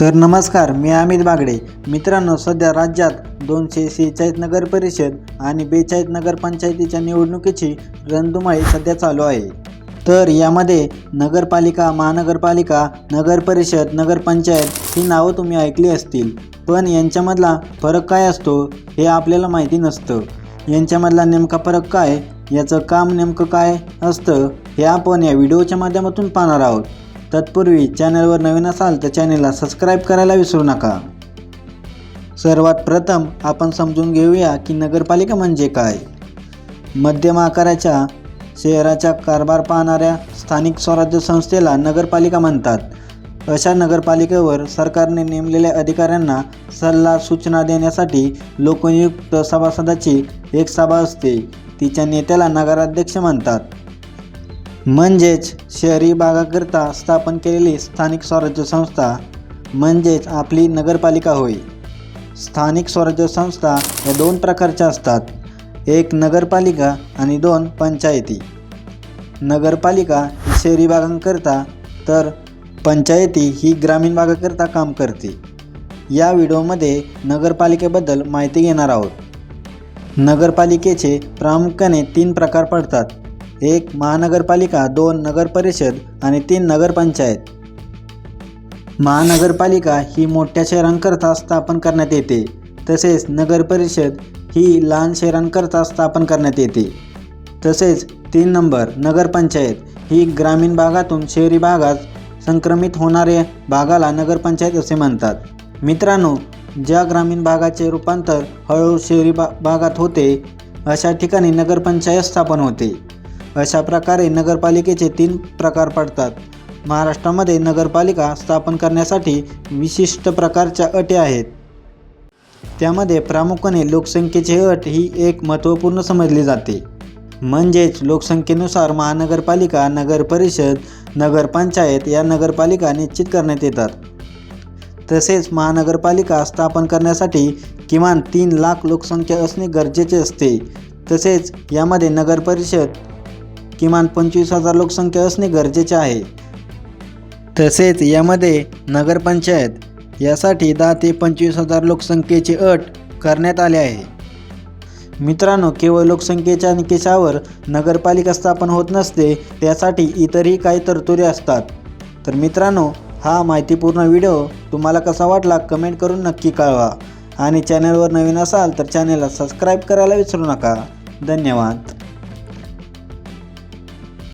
तर नमस्कार मी अमित बागडे. मित्रांनो सध्या राज्यात दोनशे सेहेचाळीस नगर परिषद आणि बेचाळीस नगरपंचायतीच्या निवडणुकीची रणधुमाळी सध्या चालू आहे. तर यामध्ये नगरपालिका महानगरपालिका नगर परिषद नगरपंचायत ही नावं तुम्ही ऐकली असतील. पण यांच्यामधला फरक काय असतो हे आपल्याला माहिती नसतं. यांच्यामधला नेमका फरक काय याचं काम नेमकं काय असतं हे आपण या व्हिडिओच्या माध्यमातून पाहणार आहोत. तत्पूर्वी चॅनलवर नवीन असाल तर चॅनलला सबस्क्राईब करायला विसरू नका. सर्वात प्रथम आपण समजून घेऊया की नगरपालिका म्हणजे काय. मध्यम आकाराच्या शहराचा कारभार पाहणाऱ्या स्थानिक स्वराज्य संस्थेला नगरपालिका म्हणतात. अशा नगरपालिकेवर सरकारने नेमलेल्या अधिकाऱ्यांना सल्ला सूचना देण्यासाठी लोकनियुक्त सभासदाची एक सभा असते. तिच्या नेत्याला नगराध्यक्ष म्हणतात. म्हणजेच शहरी भागाकरिता स्थापन केलेली स्थानिक स्वराज्य संस्था म्हणजेच आपली नगरपालिका होय. स्थानिक स्वराज्य संस्था या दोन प्रकारच्या असतात. एक नगरपालिका आणि दोन पंचायती. नगरपालिका ही शहरी भागांकरिता तर पंचायती ही ग्रामीण भागाकरिता काम करते. या व्हिडिओमध्ये नगरपालिकेबद्दल माहिती घेणार आहोत. नगरपालिकेचे प्रामुख्याने तीन प्रकार पडतात. एक महानगरपालिका दोन नगरपरिषद आणि तीन नगरपंचायत. महानगरपालिका ही मोठ्या शहरांकरता स्थापन करण्यात येते. तसेच नगरपरिषद ही लहान शहरांकरता स्थापन करण्यात येते. तसेच तीन नंबर नगरपंचायत ही ग्रामीण भागातून शहरी भागात संक्रमित होणाऱ्या भागाला नगरपंचायत असे म्हणतात. मित्रांनो ज्या ग्रामीण भागाचे रूपांतर हळूहळू शहरी भा भागात होते अशा ठिकाणी नगरपंचायत स्थापन होते. अशा प्रकारे नगरपालिकेचे तीन प्रकार पडतात. महाराष्ट्रामध्ये नगरपालिका स्थापन करण्यासाठी विशिष्ट प्रकारच्या अटी आहेत. त्यामध्ये प्रामुख्याने लोकसंख्येची अट ही एक महत्त्वपूर्ण समजली जाते. म्हणजेच लोकसंख्येनुसार महानगरपालिका नगरपरिषद नगरपंचायत या नगरपालिका निश्चित करण्यात येतात. तसेच महानगरपालिका स्थापन करण्यासाठी किमान तीन लाख लोकसंख्या असणे गरजेचे असते. तसेच यामध्ये नगरपरिषद किमान पंचवीस हजार लोकसंख्या असणे गरजेचे आहे. तसेच यामध्ये नगरपंचायत यासाठी दहा ते पंचवीस हजार लोकसंख्येची अट करण्यात आली आहे. मित्रांनो केवळ लोकसंख्येच्या निकषावर नगरपालिका स्थापन होत नसते त्यासाठी इतरही काही तरतुदी असतात. तर मित्रांनो हा माहितीपूर्ण व्हिडिओ तुम्हाला कसा वाटला कमेंट करून नक्की कळवा. आणि चॅनलवर नवीन असाल तर चॅनलला सबस्क्राईब करायला विसरू नका. धन्यवाद.